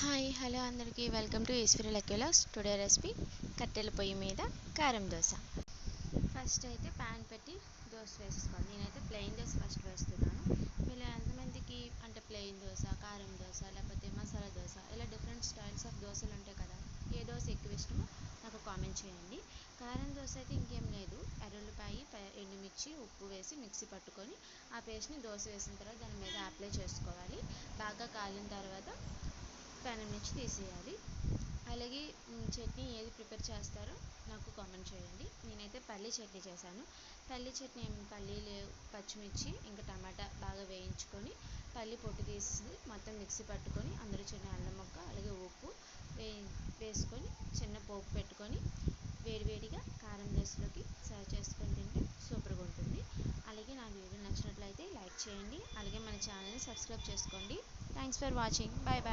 Hi hello అందరికీ. Welcome to Eshwari లెక్కలాస్ today recipe కట్టెల పొయ్యి మీద కారం దోశ. ఫస్ట్ అయితే ప్యాన్ పెట్టి దోశ వేసుకోవాలి నేనైతే ప్లెయిన్ దోశ ఫస్ట్ వేస్తున్నాను. మీరు ఎంతమందికి అంటే ప్లెయిన్ దోశ కారం దోశ లేకపోతే మసాలా దోశ ఇలా డిఫరెంట్ స్టైల్స్ ఆఫ్ దోశలు ఉంటాయి కదా ఏ దోశ ఎక్కువ ఇష్టమో నాకు కామెంట్ చేయండి. కారం దోశ అయితే ఇంకేం లేదు. ఎర్రల్లిపాయి ఎండుమిర్చి ఉప్పు వేసి మిక్సీ పట్టుకొని ఆ పేస్ట్ని దోశ వేసిన తర్వాత దాని మీద అప్లై చేసుకోవాలి. బాగా కాలిన తర్వాత పెనం నుంచి తీసేయాలి. అలాగే చట్నీ ఏది ప్రిపేర్ చేస్తారో నాకు కామెంట్ చేయండి. నేనైతే పల్లీ చట్నీ చేశాను. పల్లీ చట్నీ పల్లీలు పచ్చిమిర్చి ఇంకా టమాటా బాగా వేయించుకొని పల్లి పొట్టు తీసి మొత్తం మిక్సీ పట్టుకొని అందులో చిన్న అల్లం ముక్క అలాగే ఉప్పు వే వేసుకొని చిన్న పోపు పెట్టుకొని వేడివేడిగా కారం దోశలోకి సర్వ్ చేసుకొని తింటే సూపర్గా ఉంటుంది. అలాగే నా వీడియో నచ్చినట్లయితే లైక్ చేయండి. అలాగే మన ఛానల్ని సబ్స్క్రైబ్ చేసుకోండి. Thanks for watching. Bye bye